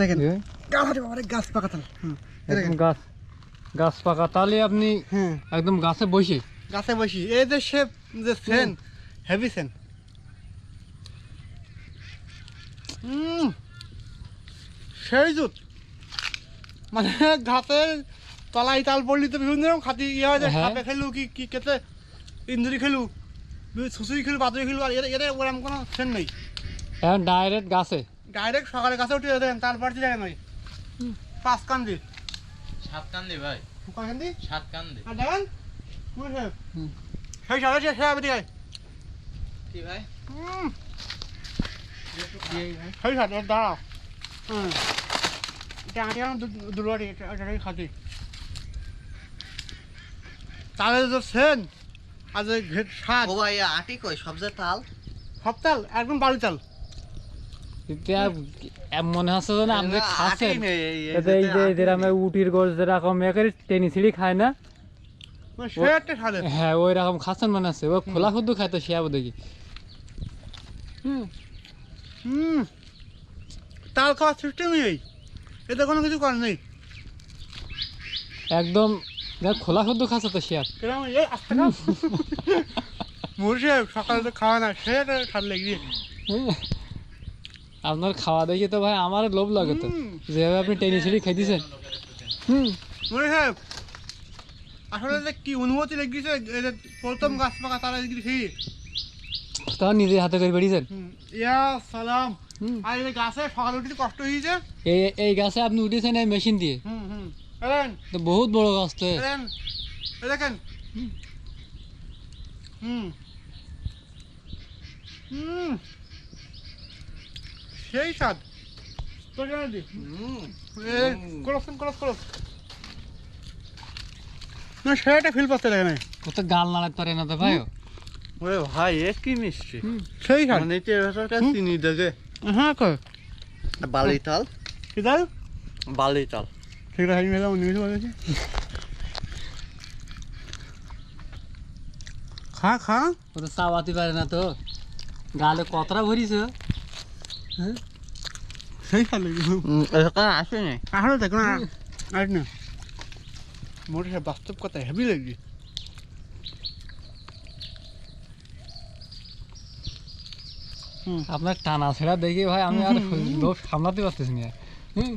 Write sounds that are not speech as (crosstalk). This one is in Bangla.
দেখেন গাছ গাছ পাকা তাল। হুম এই একদম গাছ গাছ পাকা তাহলে আপনি হ্যাঁ। একদম গাছে বসে। গাছে বসি। এই যে সে যে সেন হেভি সেন সেই জুত। মানে ঘাতের তলায় তাল পড়লি তো বিভিন্ন রকম খাতি ইয়ে হয় যে হ্যাঁ। সাপে খেলু কি কি কেতে ইন্দুরি খেলু সুসুই খেলু বাদুরি খেলু আর এর এর ওরকম কোনো সেন নেই। ডাইরেক্ট গাছে। ডাইরেক্ট সকালে গাছে উঠে দেন তারপর পাড়তে জায়গা নয় পাঁচ কান্দি। সাত কান্দি ভাই। কান্দি? সাত কান্দি। আর দেখেন। সেই সাথে সে সে দিকে কি ভাই? হুম। সেই সাথে দাঁড়াও। হুম। এটা আটি আমার দুর্বাটি এটাই খাতি তাহলে তো সেন আর যে ঘেট সাত। ও ভাই আটি কই? সবজে তাল? সপ্তাহ একদম বাড়ি চাল এটা এম- মনে হচ্ছে যেন আপনি খাচ্ছেন এই যে যেরকম উটির গোছ যেরকম একের টেনি ছিঁড়ি খায় না? হ্যাঁ ওই রকম খাচ্ছেন মনে আছে। ও খোলা খুদ্দু খাইতো শিয়াবো দেখি। হুম। হুম। তাল খাওয়ার সিস্টেমই এই। এতে কোনো কিছু করার নেই। একদম দেখ খোলা খুদ্দু খাচ্ছে তো শিয়াব কীরকম এই আস্তে খাও। (laughs) মুর্শে সকালে তো খাওয়া না সে সার লেগে আপনার খাওয়া দেখি তো ভাই আমার লোভ লাগে তো যেভাবে আপনি টেনি ছিঁড়ি খাইতেছেন। হুম। মনে সাহেব আসলে যে কি অনুমতি লেগেছে প্রথম গাছ পাকা তারা লেগেছে নিজে হাতে করে বেরিয়েছেন ইয়া সালাম। আর এই গাছে সকালে উঠতে কষ্ট হয়েছে। এই এই গাছে আপনি উঠেছেন এই মেশিন দিয়ে? হুম হুম। তো বহুত বড় গাছ তো দেখেন। হুম। হুম। সেই স্বাদ। তো জানা দি ক্রস ক্রস ক্রস না সেটা ফিল পাচ্ছে ও তো গাল নাড়াতে পারে না তো ভাই। ওরে ভাই এ কি মিষ্টি। সেই স্বাদ। মানে চিনি দেবে হ্যাঁ কর বালি তাল। কি দাল বালি তাল। ঠিক আছে মেলা বলেছি খা খা। ও তো চাওয়াতে পারে না তো। গালে কতটা ভরিছে? সেই স্বাদ আসেনি আসলে দেখো না। আর না। মোটে বাস্তব কথা হেভি লাগছে আপনার টানা ছেড়া দেখি ভাই আমি আর লোভ সামলাতে পারতেছি না? হুম